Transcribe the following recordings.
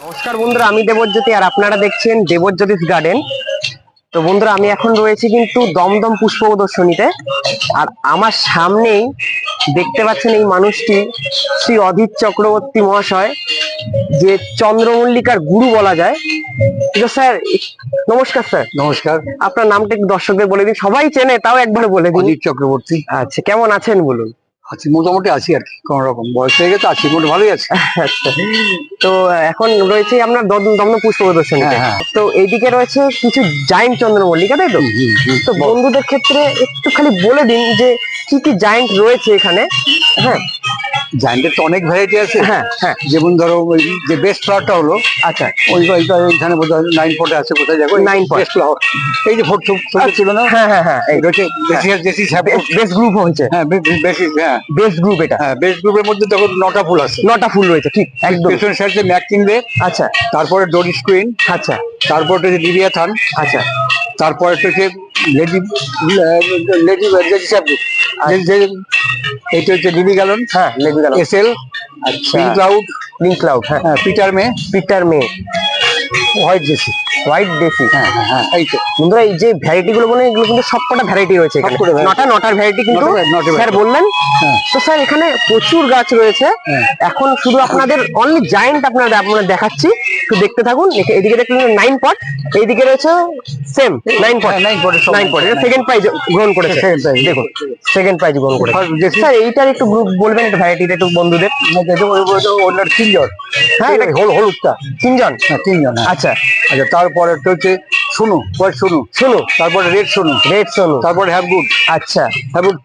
নমস্কার বন্ধুরা আমি দেবজ্যোতি আর আপনারা দেখছেন দেবজ্যোতিষ গার্ডেন তো বন্ধুরা আমি এখন রয়েছি কিন্তু দমদম পুষ্প প্রদর্শনীতে। আর আমার সামনেই দেখতে পাচ্ছেন এই মানুষটি শ্রী অধীর চক্রবর্তী মহাশয় যে চন্দ্রমল্লিকার গুরু বলা যায়। তো স্যার নমস্কার স্যার। নমস্কার। আপনার নামটা একটু দর্শকদের বলে দিন। সবাই চেনে তাও একবার বলে দিন। অজিত চক্রবর্তী। আচ্ছা কেমন আছেন বলুন? আছি মোটামুটি আছি আর কি কোন রকম। বয়স হয়ে গেছে আছি মোটামুটি ভালোই আছি। তো এখন রয়েছে আপনার দম- দমদম পুষ্প প্রদর্শনীতে। হ্যাঁ, হ্যাঁ। তো এইদিকে রয়েছে কিছু জায়েন্ট চন্দ্রমল্লিকা তাই তো? তো বন্ধুদের ক্ষেত্রে একটু খালি বলে দিন যে কি কি জায়েন্ট রয়েছে এখানে। হ্যাঁ। জায়েন্টের তো অনেক ভ্যারাইটি আছে। হ্যাঁ হ্যাঁ। যেমন ধরো ওই যে বেস্ট ফ্লাওয়ারটা হলো আচ্ছা। ওই ওইটা ওইখানে বোধ হয় নাইন পটে আছে কোথায় যাব নাইন। বেস্ট ফ্লাওয়ার এই যে ফোর ছবি ছিল না? হ্যাঁ হ্যাঁ হ্যাঁ এটা হচ্ছে বেস্ট গ্রুপ হচ্ছে হ্যাঁ বেশি হ্যাঁ। বেস্ট গ্রুপ এটা। হ্যাঁ বেস্ট গ্রুপের মধ্যে তখন নটা ফুল আছে। নটা ফুল রয়েছে ঠিক একদম। পেছনের সাইডে ম্যাক কিনবে। আচ্ছা। তারপরে ডোরিস কুইন আচ্ছা। তারপরে হচ্ছে লিবিয়া থান আচ্ছা। তারপরে হচ্ছে লেডি লেডি লেডি এইটা হচ্ছে লিলি গ্যালন হ্যাঁ লেগে গেল এসএল আচ্ছা। ক্লাউড লিঙ্ক ক্লাউড হ্যাঁ। Peter May Peter May white JC white দেশি হ্যাঁ হ্যাঁ হ্যাঁ এই তো। বন্ধুরা এই যে ভ্যারাইটি গুলো বলেন এগুলো কিন্তু সবকটা ভ্যারাইটি রয়েছে এখানে। নটা নটার ভ্যারাইটি কিন্তু। স্যার বললেন। তো স্যার এখানে প্রচুর গাছ রয়েছে। এখন শুধু আপনাদের অনলি জায়েন্ট আপনাদের আপনাদের দেখাচ্ছি। একটু দেখতে থাকুন। এদিকে দেখলেন নাইন পট এইদিকে রয়েছে সেম নাইন পট এর সব নাইন পট এটা সেকেন্ড প্রাইজ গ্রহণ করেছে। Second prize। দেখুন। সেকেন্ড প্রাইজ গ্রহণ করেছে। স্যার এইটার একটু গ্রুপ বলবেন একটু ভ্যারাইটিটা একটু বন্ধুদের। ওনার তিনজন। হ্যাঁ, এটা- হল হলুদটা। তিনজন। হ্যাঁ তিনজন আচ্ছা। আচ্ছা তারপরে একটা হচ্ছে শুনু হোয়াইট শুনু শুনু। তারপরে রেড শুনু রেড সোনু তারপরে হ্যাভ গুড আচ্ছা। Have good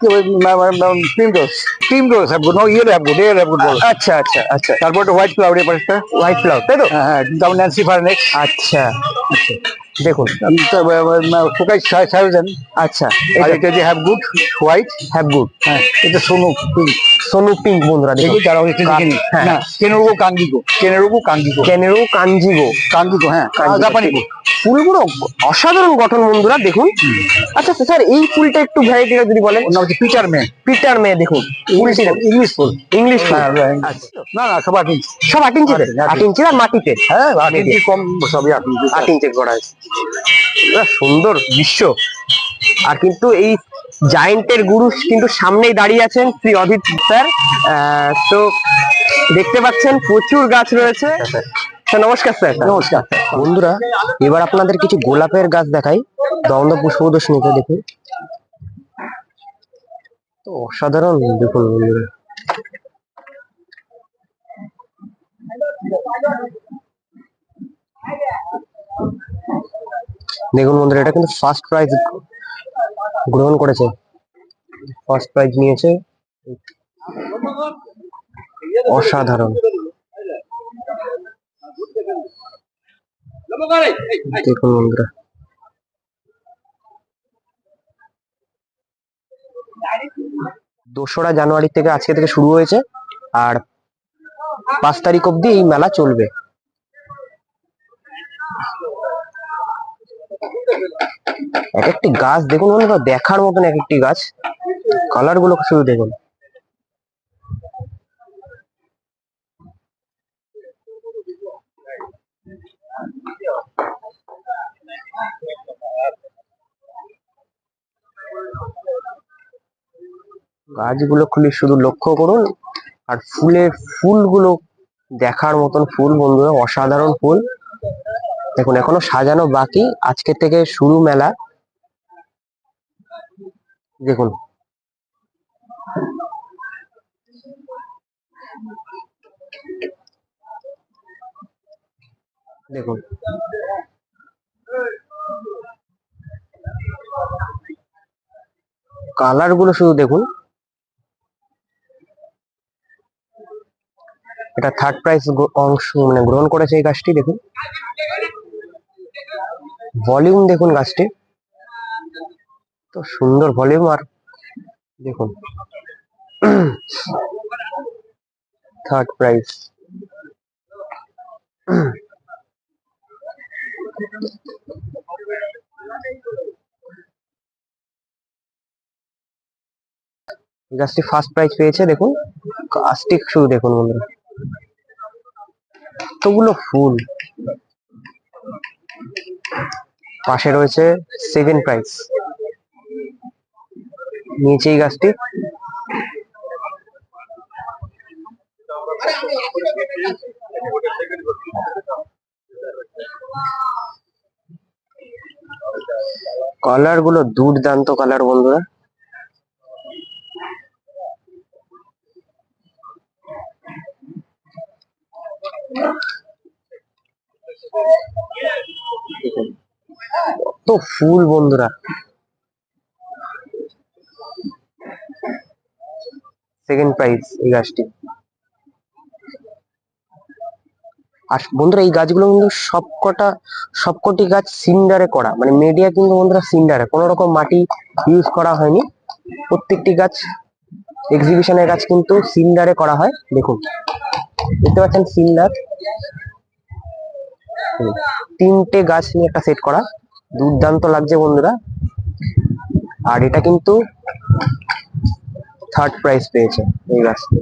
team rose team rose have good no ইয়ের হ্যাভ গুড এর হ্যাভ গুড আচ্ছা আচ্ছা আচ্ছা। তারপরে হোয়াইট ক্লাউড এর পাশটা। হোয়াইট ফ্লাওয়ার তাই তো? হ্যাঁ যেমন ন্যান্সি ফার্নেক্স আচ্ছা আচ্ছা। দেখুন। ফোকাই সাইজেন আচ্ছা এটা যে have good white have good হ্যাঁ এটা সোনু pink। সোনু পিঙ্ক বন্ধুরা দেখি দেখুন যারা হচ্ছে দেখে নি হ্যাঁ। না কেনেরুগো কাঙ্গিগো। কেনেরুগো কাঙ্গিগো। ক্যানেরো কাঞ্জিগো কাঙ্গিগো হ্যাঁ। জাপানি ফুলগুলো অসাধারণ গঠন বন্ধুরা দেখুন। আচ্ছা স্যার এই ফুলটা একটু ভ্যারাইটিটা যদি বলেন। নাম হচ্ছে পিটার মে পিটার মেয়ে দেখুন। ফুলটি ইংলিশ ফুল। English full. হ্যাঁ হ্যাঁ, আচ্ছা। না না সব আট ইঞ্চি সব আট ইঞ্চি, আট ইঞ্চি আর মাটিতে? হ্যাঁ আট ইঞ্চি কম সবই আট ইঞ্চি আট ইঞ্চি করা সুন্দর দৃশ্য আর কিন্তু এই জায়েন্টের গুরু কিন্তু সামনেই দাঁড়িয়ে আছেন শ্রী অজিত স্যার। তো দেখতে পাচ্ছেন প্রচুর গাছ রয়েছে। স্যার, নমস্কার স্যার। নমস্কার। বন্ধুরা, এবার আপনাদের কিছু গোলাপের গাছ দেখাই। দমদম পুষ্প প্রদর্শনীতে দেখুন। তো অসাধারণ, দেখুন বন্ধুরা। দেখুন বন্ধুরা, এটা কিন্তু ফার্স্ট প্রাইজ গ্রহণ করেছে। ফার্স্ট প্রাইজ নিয়েছে। অসাধারণ। দেখুন বন্ধুরা। দোসরা জানুয়ারি থেকে আজকে থেকে শুরু হয়েছে। আর পাঁচ তারিখ অবধি এই মেলা চলবে। এক একটি গাছ দেখুন বন্ধুরা দেখার মতন এক একটি গাছ। কালারগুলো শুধু দেখুন। গাছগুলো খুলে শুধু লক্ষ্য করুন, আর ফুলের ফুলগুলো দেখার মতন ফুল বন্ধুরা, অসাধারণ ফুল। দেখুন, এখনও সাজানো বাকি। আজকে থেকে শুরু মেলা। দেখুন। দেখুন। কালারগুলো শুধু দেখুন। এটা থার্ড প্রাইজ অংশ মানে গ্রহণ করেছে এই গাছটি, দেখুন। ভলিউম দেখুন গাছটি। তো সুন্দর ভলিউম আর দেখুন। থার্ড প্রাইজ গাছটি ফার্স্ট প্রাইজ পেয়েছে, দেখুন। গাছটি শুধু দেখুন বন্ধুরা। কতগুলো ফুল। পাশে রয়েছে সেকেন্ড প্রাইস নিচে এই গাছটি। কালারগুলো দুর্দান্ত কালার বন্ধুরা। কত ফুল বন্ধুরা। সেকেন্ড প্রাইজ এই গাছটি। আর বন্ধুরা, এই গাছগুলো কিন্তু সবকটা, সবকটি গাছ সিন্ডারে করা। মানে মিডিয়া কিন্তু বন্ধুরা সিন্ডারে। কোনো রকম মাটি ইউজ করা হয়নি। প্রত্যেকটি গাছ এক্সিবিশনের গাছ কিন্তু সিন্ডারে করা হয়। দেখুন, দেখতে পাচ্ছেন সিন্ডার? তিনটে গাছ নিয়ে একটা সেট করা। দুর্দান্ত লাগছে বন্ধুরা। আর এটা কিন্তু থার্ড প্রাইজ পেয়েছে এই গাছটি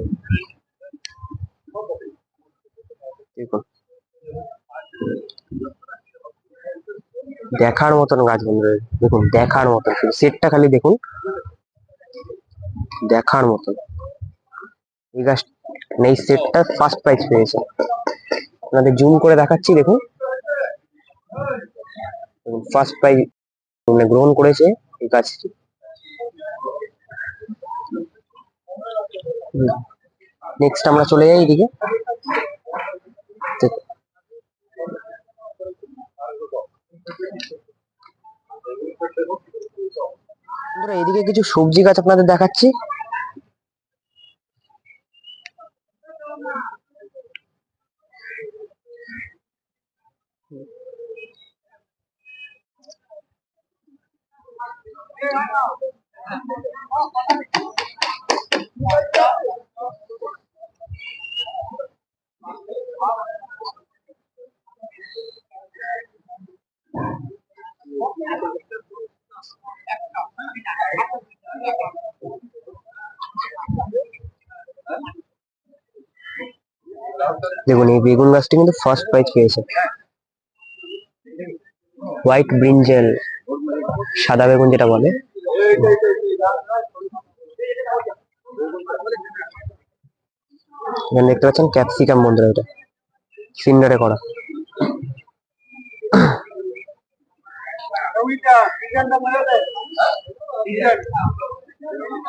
দেখার মতন গাছ বন্ধুরা, দেখুন, দেখার মতন সেটটা খালি দেখুন। দেখার মতন। এই গাছ মানে এই সেটটা ফার্স্ট প্রাইজ পেয়েছে। আপনাদের জুম করে দেখাচ্ছি, দেখুন। ফার্স্ট প্রাইজ মানে গ্রহণ করেছে এই গাছটি নেক্সট আমরা চলে যাই এদিকে। এদিকে কিছু সবজি গাছ আপনাদের দেখাচ্ছি। দেখুন, এই বেগুন গাছটি কিন্তু ফার্স্ট প্রাইজ পেয়েছে। হোয়াইট ব্রিঞ্জেল সাদা বেগুন যেটা বলে। দেখতে পাচ্ছেন ক্যাপসিকাম বন্ধুরা এটা। সিন্ডারে করা।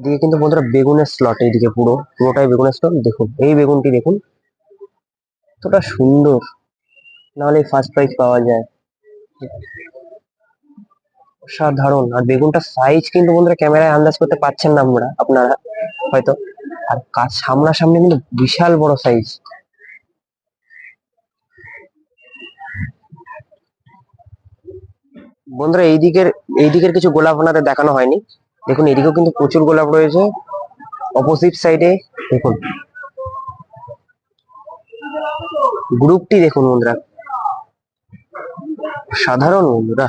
এদিকে কিন্তু বন্ধুরা বেগুনের স্লট এইদিকে পুরো, পুরোটাই বেগুনের স্লট দেখুন, এই বেগুনটি দেখুন, কতটা সুন্দর। নাহলে ফার্স্ট প্রাইজ পাওয়া যায়। অসাধারণ। আর বেগুনটার সাইজ কিন্তু বন্ধুরা ক্যামেরায় আন্দাজ করতে পারছেন না আমরা আপনারা হয়তো। আর কাজ সামনাসামনি কিন্তু বিশাল বড় সাইজ বন্ধুরা এই দিকের এই দিকের কিছু গোলাপ আপনাদের দেখানো হয়নি। দেখুন, এদিকেও কিন্তু প্রচুর গোলাপ রয়েছে। অপোজিট সাইডে দেখুন। গ্রুপটি দেখুন বন্ধুরা। সাধারণ বন্ধুরা।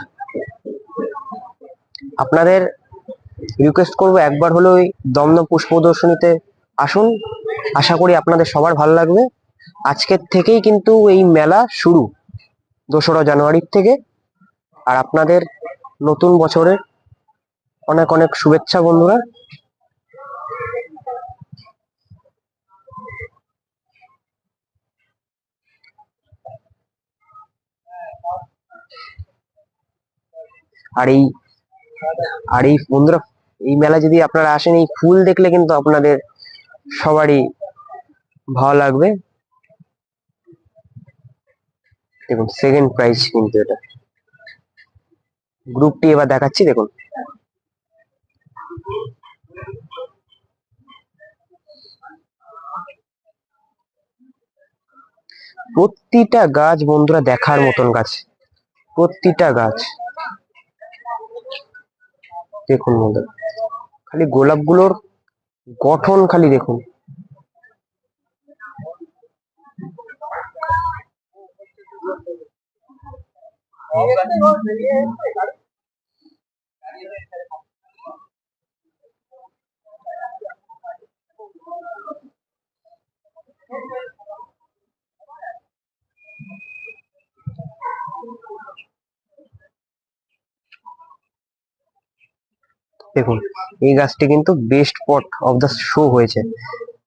আপনাদের রিকোয়েস্ট করব একবার হলো ওই দমদম পুষ্প প্রদর্শনীতে আসুন। আশা করি আপনাদের সবার ভালো লাগবে। আজকের থেকেই কিন্তু এই মেলা শুরু, দোসরা জানুয়ারির থেকে। আর আপনাদের নতুন বছরের অনেক অনেক শুভেচ্ছা বন্ধুরা। আর এই আর এই বন্ধুরা, এই মেলা যদি আপনারা আসেন, এই ফুল দেখলে কিন্তু আপনাদের সবারই ভালো লাগবে। দেখুন সেকেন্ড প্রাইজ কিন্তু এটা। গ্রুপটি এবার দেখাচ্ছি, দেখুন। প্রতিটা গাছ বন্ধুরা দেখার মতন গাছ। প্রতিটা গাছ। দেখুন বন্ধুরা, খালি গোলাপগুলোর গঠন খালি দেখুন। দেখুন, এই গাছটি কিন্তু best spot of the show হয়েছে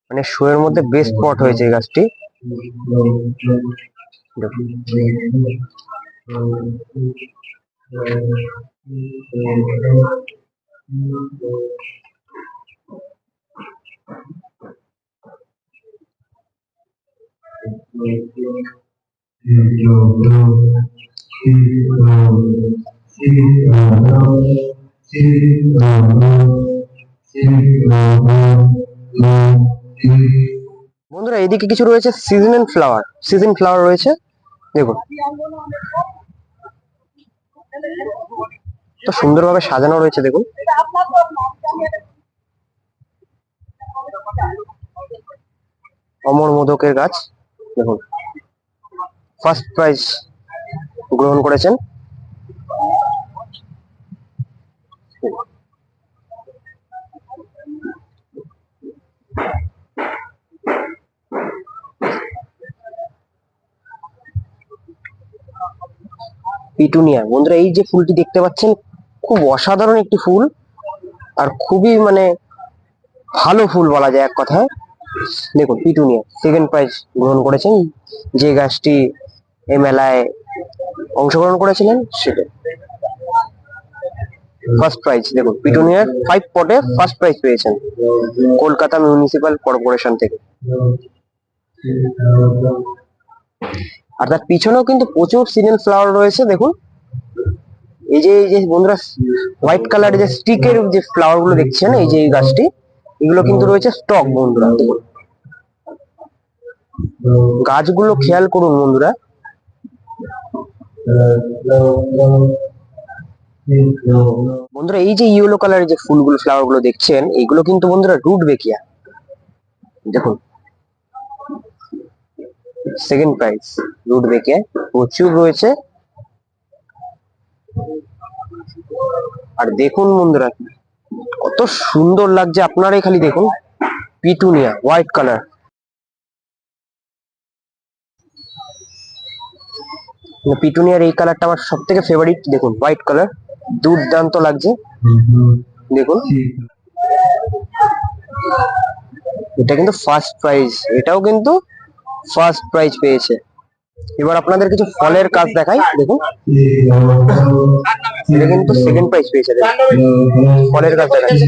মানে শো এর মধ্যে বেস্ট স্পট হয়েছে এই গাছটি। বন্ধুরা, এদিকে কিছু রয়েছে সিজনাল ফ্লাওয়ার সিজন ফ্লাওয়ার রয়েছে। দেখুন। তো সুন্দরভাবে সাজানো রয়েছে, দেখুন। অমর মোদকের গাছ, দেখুন। ফার্স্ট প্রাইজ গ্রহণ করেছেন। পিটুনিয়া। বন্ধুরা, এই যে ফুলটি দেখতে পাচ্ছেন, খুব অসাধারণ একটি ফুল আর খুবই মানে ভালো ফুল বলা যায় এক কথায়। দেখুন, পিটুনিয়া সেকেন্ড প্রাইজ গ্রহণ করেছেন। যে গাছটি এই মেলায় অংশগ্রহণ করেছিলেন সেটা ফার্স্ট প্রাইজ দেখুন পিটুনিয়ার ফাইভ পটে ফার্স্ট প্রাইজ পেয়েছেন। কলকাতা মিউনিসিপাল কর্পোরেশন থেকে। আর তার পিছনেও কিন্তু প্রচুর সিজন ফ্লাওয়ার রয়েছে, দেখুন। এই যে এই যে বন্ধুরা হোয়াইট কালারের যে স্টিকের যে ফ্লাওয়ারগুলো দেখছেন, এই যে এই গাছটি, এগুলো কিন্তু রয়েছে স্টক বন্ধুরা, দেখুন। গাছগুলো খেয়াল করুন বন্ধুরা। বন্ধুরা, এই যে ইয়েলো কালারের যে ফুলগুলো ফ্লাওয়ারগুলো দেখছেন এইগুলো কিন্তু বন্ধুরা রুট বেকিয়া। দেখুন। Second prize rudbeckia. প্রচুর রয়েছে। আর দেখুন বন্ধুরা, কত সুন্দর লাগছে। আপনারাই খালি দেখুন। পিটুনিয়া হোয়াইট কালার পিটুনিয়ার এই কালারটা আমার সব থেকে ফেভারিট দেখুন হোয়াইট কালার দুর্দান্ত লাগছে। দেখুন। এটা কিন্তু ফার্স্ট প্রাইজ এটাও কিন্তু ফার্স্ট প্রাইজ পেয়েছে। এবার আপনাদের কিছু ফলের কাজ দেখাই। দেখুন। এটা কিন্তু সেকেন্ড প্রাইজ পেয়েছে। ফলের কাজ দেখাচ্ছি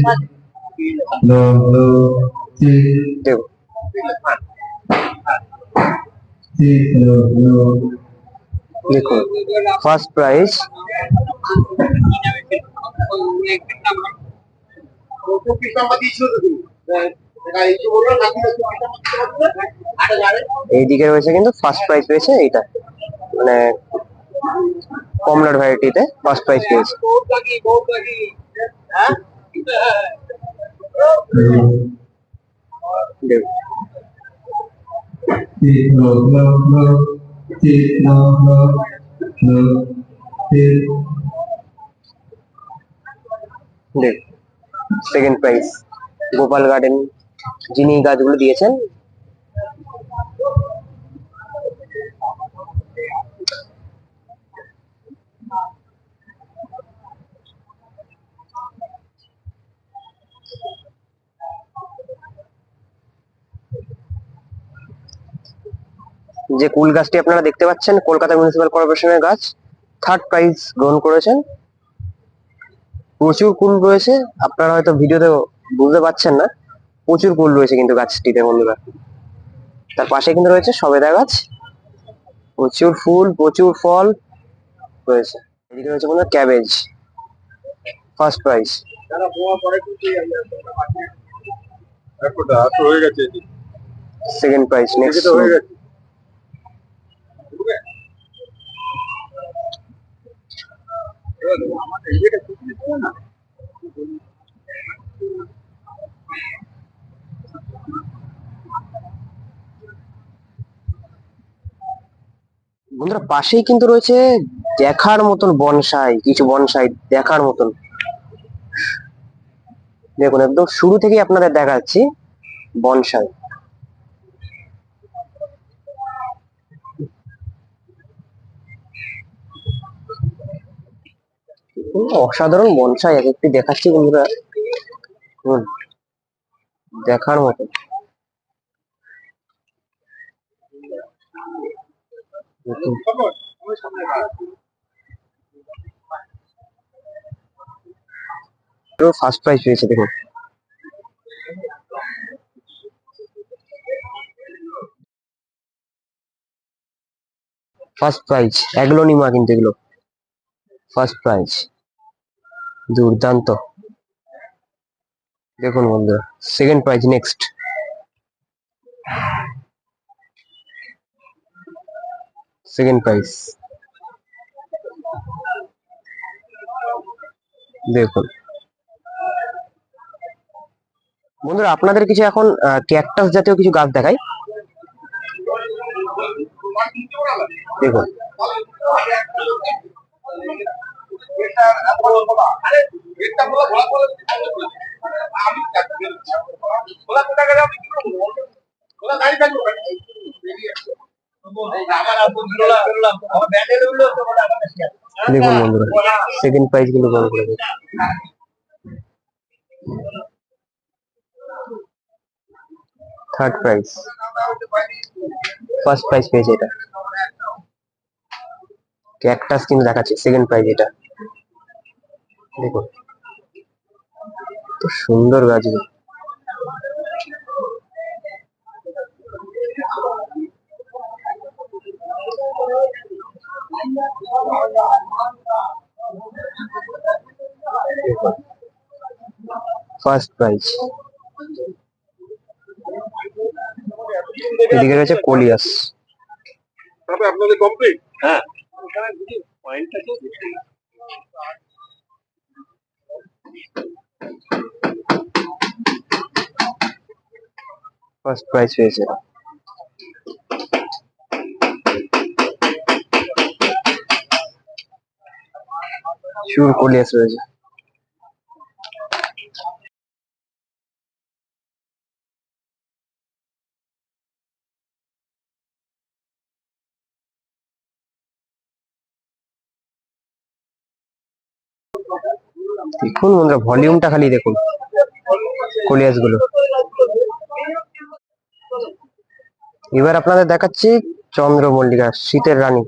দেখুন। দেখুন। ফার্স্ট প্রাইজ এইদিকে রয়েছে কিন্তু ফার্স্ট প্রাইজ পেয়েছে এইটা। মানে কমলার ভ্যারাইটিতে ফার্স্ট প্রাইজ পেয়েছে। দেখুন দেখুন সেকেন্ড প্রাইজ গোপাল গার্ডেন যিনি গাছগুলো দিয়েছেন। যে কুল গাছটি আপনারা দেখতে পাচ্ছেন, কলকাতা মিউনিসিপাল কর্পোরেশনের গাছ থার্ড প্রাইজ গ্রহণ করেছেন। প্রচুর কুল রয়েছে। আপনারা হয়তো ভিডিওতে বুঝতে পারছেন না। প্রচুর কুল রয়েছে কিন্তু গাছটিতে বন্ধুরা। তার পাশে কিন্তু রয়েছে সবেদা গাছ। প্রচুর ফুল প্রচুর ফল রয়েছে। এদিকে রয়েছে বন্ধুরা ক্যাবেজ। ফার্স্ট প্রাইজ হয়ে গেছে। সেকেন্ড প্রাইজ নেক্সট হয়ে গেছে। বন্ধুরা, পাশেই কিন্তু রয়েছে দেখার মতন বনসাই, কিছু বনসাই দেখার মতন। দেখুন, একদম শুরু থেকেই আপনাদের দেখাচ্ছি বনসাই দেখুন, অসাধারণ বনসাই এক একটি দেখাচ্ছি বন্ধুরা? হুম, দেখার মতো। ফার্স্ট প্রাইজ পেয়েছে, দেখুন। ফার্স্ট প্রাইজ অ্যাগ্লোনিমা কিন্তু এগুলো। First prize. দুর্দান্ত। দেখুন বন্ধুরা second prize next second prize দেখুন। বন্ধুরা, আপনাদের কিছু এখন ক্যাকটাস জাতীয় কিছু গাছ দেখাই। দেখুন। সেকেন্ড প্রাইজ কিন্তু গ্রহণ করে। থার্ড প্রাইজ ফার্স্ট প্রাইজ পেয়েছে এটা ক্যাকটাস কিন্তু দেখাচ্ছে সেকেন্ড প্রাইজ এটা। দেখুন। তো সুন্দর গাছগুলো ফার্স্ট প্রাইজ এদিকে রয়েছে কোলিয়াস। তবে আপনাদের কমপ্লিট হ্যাঁ। ফার্স্ট প্রাইজ হয়েছে শুরু কোলিয়াস রয়েছে। দেখুন বন্ধুরা ভলিউমটা খালি দেখুন কোলিয়াসগুলো এবার আপনাদের দেখাচ্ছি চন্দ্রমল্লিকা, শীতের রানী।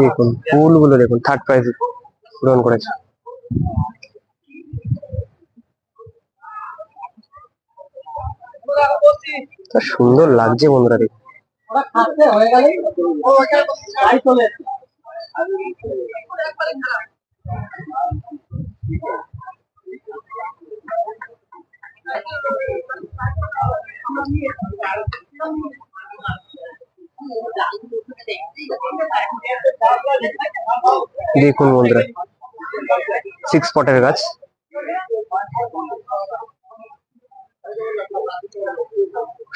দেখুন, ফুলগুলো দেখুন থার্ড প্রাইজ পূরণ করেছে। সুন্দর লাগছে বন্ধুরা দেখুন দেখুন বন্ধুরা সিক্স স্পটের গাছ।